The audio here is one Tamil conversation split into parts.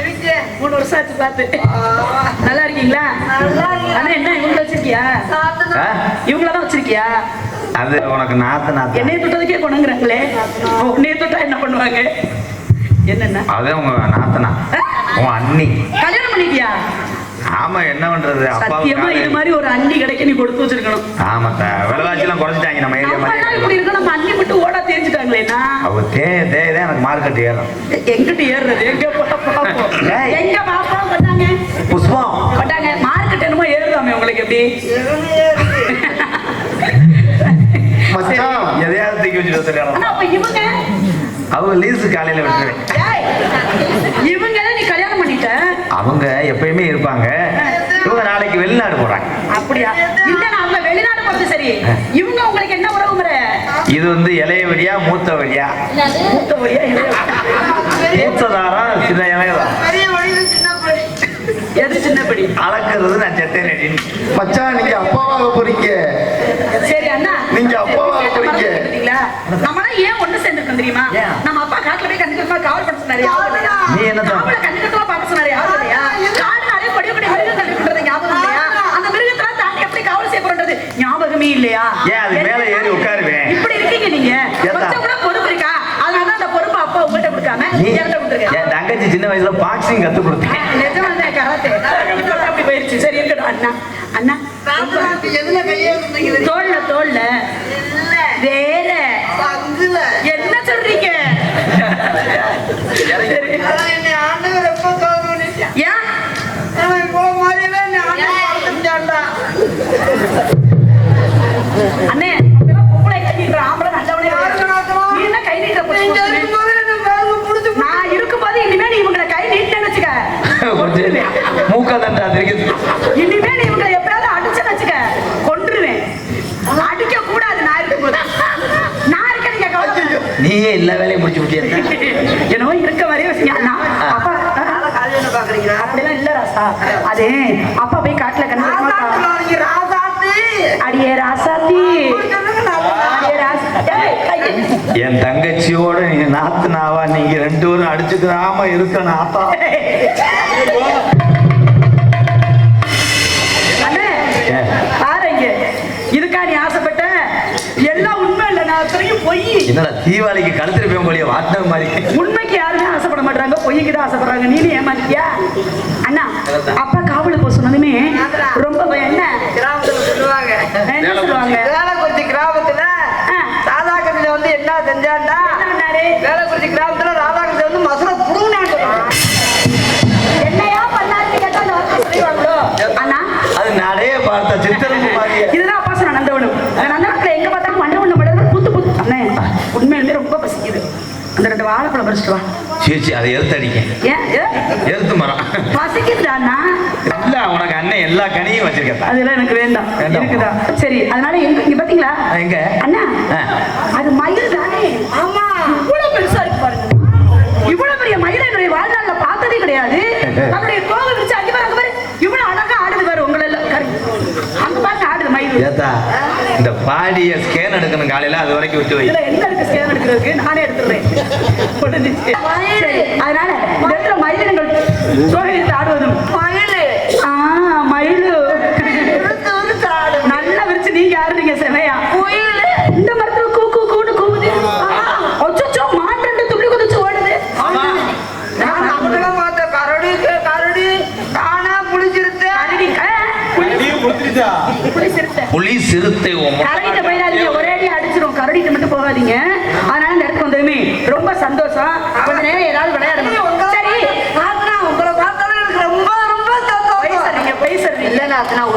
இருக்கேன். மூணு வருஷம் ஆச்சு பார்த்து. நல்லா இருக்கீங்களா? நல்லா. அண்ணா என்ன இவங்கள வச்சிருக்கியா? இவங்கள தான். வச்சிருக்கியா? அது உனக்கு நாத்து நாத்து. என்னைய தொட்டதுக்கே கொண்டுங்கிறாங்களே உன்னைய தொட்டா என்ன பண்ணுவாங்க? என்னென்ன? அது உங்க நாத்தனா. உன் அண்ணி. கல்யாணம் பண்ணிட்டியா? ஆமா என்ன பண்றது? சத்தியமா இது மாதிரி ஒரு அண்ணி கிடைக்க நீ கொடுத்து வச்சிருக்கணும். ஆமாத்தா விலைவாசி எல்லாம் குறைச்சிட்டாங்க நம்ம ஏரியா மாதிரி. இப்படி இருக்கோம் நம்ம அண்ணி மட்டும் ஓடா தேஞ்சிட்டாங்களேண்ணா அவ தே தே தான் எனக்கு மார்க்கெட் ஏறும் எங்கிட்ட ஏறுறது? எங்க பாப்போம். எங்க பாப்பா பண்ணாங்க புஷ்பம் பட்டாங்க மார்க்கெட் என்னமோ ஏறுதாமே உங்களுக்கு எப்படி? மச்சான் எதையாவது தூக்கி வச்சுட்டு வந்துருக்காங்க அவங்க லீஸு காலையில விட்டுருவேன் ஏய், இவங்க நீ கல்யாணம் பண்ணிட்ட அவங்க எப்பயுமே இருப்பாங்க. இவங்க நாளைக்கு வெளிநாடு போறாங்க. அப்படியா? இல்ல நான் அவங்க வெளிநாடு போறது சரி. இவங்க உங்களுக்கு என்ன உறவு முறை? இது வந்து இளைய வழியா மூத்த வழியா? மூத்த வழியா இளைய வழியா? மூத்ததாரா சின்ன இளையதா? பெரிய வழியில சின்ன படி. எது சின்னப்படி அளக்கிறது நான் செட்டை நடின்னு மச்சான் நீங்க அப்பாவாக போறீங்க. சரி அண்ணா. நீங்க அப்பாவா போறீங்க? ஏன் ஒண்ணு சேர்ந்துருக்கோம் தெரியுமா? நம்ம அப்பா காட்டுல போய் கண்டுக்கமா காவல் பண்ண சொன்னாரு? நீ என்ன கண்டுக்கமா பார்க்க சொன்னாரு. இல்லையா ஏன் அது மேல ஏறி உட்காருவேன் இப்படி இருக்கீங்க நீங்க. ஏத்தா? கொஞ்சம் கூட பொறுப்பு இருக்கா? அதனால அந்த பொறுப்பு அப்பா உங்கள்கிட்ட கொடுக்காம நீ என்கிட்ட கொடுத்துருக்கேன் என் தங்கச்சி சின்ன வயசுல பாக்ஸிங் கத்து கொடுத்தேன் நிஜமாதான் கராத்தே. அப்படி போயிருச்சு. சரி இருக்கட்டும் அண்ணா. அண்ணா? தோல்ல தோல்ல. இல்ல. வேற. என்ன சொல்றீங்க. ஏன்? போக அண்ணே பொம்பளை கை நீட்டுற ஆம்பளை நல்லவனே? நீ என்ன கை நீட்டுற நான் இருக்கும்போது இனிமே நீ இவங்களை கை நீட்டேன்னு வச்சுக்க. மூக்க தண்டா தெரியுது இனிமே நீ இவங்களை எப்பயாவது அடிச்சேன்னு வச்சுக்க. கொன்றுவேன். அடிக்க கூடாது நான் இருக்கும்போது. நான் இருக்க நீங்க கவலை நீயே எல்லா வேலையும் முடிச்சு என்னவோ இருக்க வரையும் வச்சுங்க அண்ணா அப்பா நாளை காலையில பாக்குறீங்களா? அப்படிலாம் இல்ல ராசா. அது அப்பா போய் காட்டுல ராசாத்தி. அடியே ராசாத்தி. என் தங்கச்சியோட நீங்க நாத்துனாவா? நீங்க ரெண்டு பேரும் அடிச்சுக்கிறாம நீ அத்தனையும் பொய். என்னடா தீபாவளிக்கு கழுத்திருப்பேன் போலிய வாட்டின மாதிரி. உண்மைக்கு யாருமே ஆசைப்பட மாட்டாங்க பொய்க்கு தான் ஆசைப்படுறாங்க. நீனு ஏமாத்தியா அண்ணா அப்பா காவலுக்கு சொன்னதுமே ரொம்ப என்ன? என்ன சொல்லுவாங்க? வேலைக்குறிச்சி கிராமத்துல ஆ. ராதாகிருஷ்ணன் வந்து என்ன பண்ணாரு? வேலைக்குறிச்சி கிராமத்துல ராதாகிருஷ்ணன் வந்து மசுரை புடுங்கினான் என்னையா பண்ணாருன்னு கேட்டா அந்த வார்த்தை சொல்லிடுவாங்களோ? அண்ணா? அது நாடே பார்த்த சித்திரப்பு மாதிரி. இதுதான் அப்பா சொன்ன நந்தவனம். நந்தவனத்துல எங்க பார்த்தாலும் ஒண்ணு மடம் புத்து புத்து. அண்ணே உண்மையிலுமே ரொம்ப பசிக்குது. அந்த ரெண்டு வாழைப்பழம் பறிச்சுட்டு வா. சரி சரி அதை எடுத்து அடிக்க ஏன்? எடுத்து மரம். பசிக்குதுடா அண்ணன் எல்லா கனியும் வச்சிருக்கா அதெல்லாம் எனக்கு வேண்டாம்? இருக்குதா? சரி அதனால எங்க இங்க பாத்தீங்களா? எங்க? அண்ணா. அது மயில் தானே? ஆமா. இவ்வளவு பெருசா இருக்கு பாருங்க. இவ்வளவு பெரிய மயிலை என்னுடைய வாழ்நாள்ல பார்த்ததே கிடையாது. நம்மளுடைய கோவை விரிச்சு அங்க பாரு அங்க பாரு. இவ்வளவு அழகா ஆடுது பாரு உங்களை எல்லாம். அங்க பாருங்க ஆடுது மயில். ஏத்தா இந்த பாடிய ஸ்கேன் எடுக்கணும் காலையில அது வரைக்கும் விட்டு வை. என்ன இருக்கு ஸ்கேன் எடுக்கிறதுக்கு? நானே. சரி அதனால மயிலினங்கள் ஆடுவதும் Now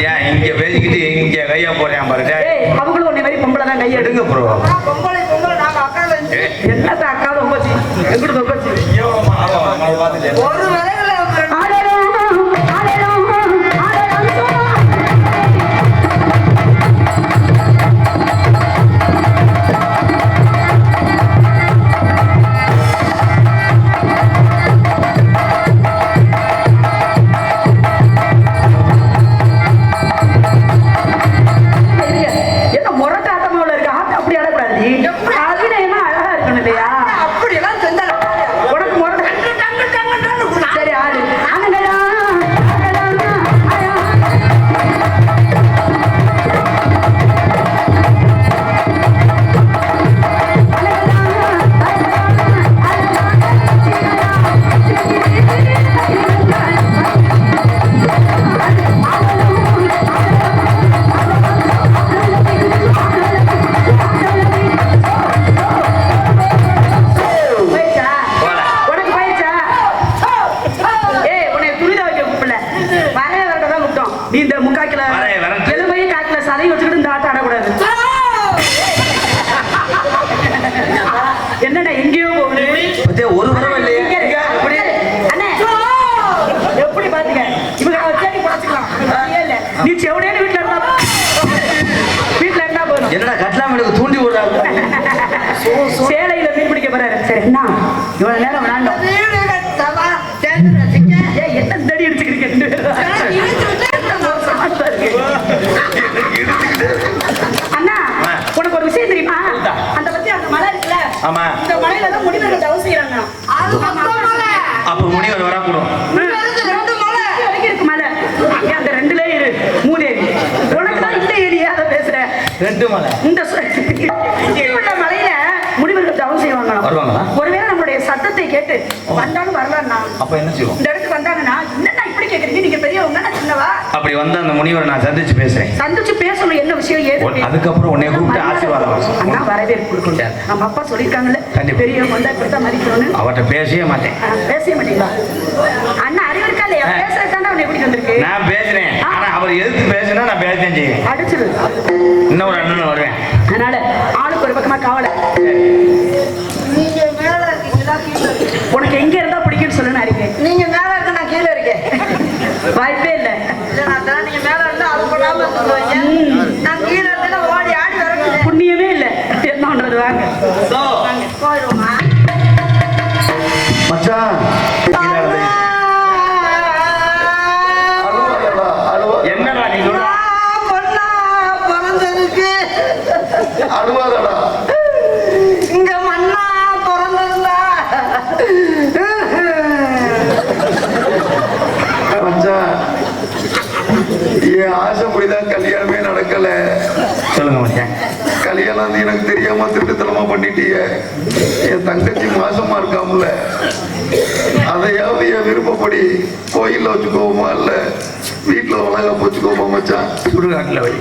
பத்தியா இங்க பேசிக்கிட்டு இங்க கையா போறேன் பாரு டேய். ஏய் அவங்களும் உன்னை மாதிரி பொம்பளை தான் கையெடுங்க எடுங்க ப்ரோ என்னத்த அக்கா ரொம்பச்சி எங்கிட்டு ரொம்பச்சி ஒரு விலையில மலை இந்த மலையில முடிவர்கள் தவறு செய்வாங்களாம் வருவாங்களா? ஒருவேளை நம்மளுடைய சத்தத்தை கேட்டு வந்தாலும் வரலாம்னா அப்ப என்ன செய்வோம்? இந்த இடத்துக்கு வந்தாங்கன்னா என்னண்ணா இப்படி கேக்குறீங்க? நீங்க பெரியவங்க நான் சின்னவா? அப்படி வந்து அந்த முனிவரை நான் சந்திச்சு பேசுறேன். சந்திச்சு பேசணும் என்ன விஷயம் ஏது அதுக்கப்புறம் உன்னை கூப்பிட்டு ஆசீர்வாதம். அண்ணா வரவேற்பு கொடுக்கணும். நம்ம அப்பா சொல்லியிருக்காங்கல்ல கண்டிப்பா. பெரியவங்க வந்தா இப்படித்தான் மதிக்கணும்னு. அவர்கிட்ட பேசவே மாட்டேன். பேசவே மாட்டீங்களா? அண்ணா நான் பேசுறேன். ஆனா அவர் எதிர்த்து பேசினா நான் பேசத்தான் செய்வேன் அடிச்சிரு. இன்னொரு அண்ணன் வருவேன். அதனால ஆளுக்கு ஒரு பக்கமா கவலை. நீங்க மேல இருக்கீங்களா கீழே இருக்கீங்களா? உனக்கு எங்க இருந்தா பிடிக்கும்னு சொல்லு நான் இருக்கேன் நீங்க மேல இருக்க நான் கீழே இருக்கேன். வாய்ப்பே இல்லை. நீங்க மேல இருந்தா அது பண்ணாம சொல்லுவீங்க நான் கீழே இருந்தா ஓடி ஆடி புண்ணியமே இல்லை. என்ன பண்றது வாங்க. மச்சான் அழுவாதடா, அழுவா- என்னடா நீ சொல்ற பொண்ணா பிறந்ததுக்கு அழுவாதடா. இங்க மண்ணா பிறந்திருந்தா மச்சான், என் ஆசைப்படிதான் கல்யாணமே நடக்கல. சொல்லுங்க மச்சான். கல்யாணம் வந்து எனக்கு தெரியாம திருட்டுத்தனமா பண்ணிட்டீங்க என் தங்கச்சி மாசமா இருக்காமல. அதையாவது என் விருப்பப்படி கோயில்ல வச்சுக்கோமா இல்ல வீட்டுல உலக வச்சுக்கோமா மச்சான்? சுடுகாட்டுல வை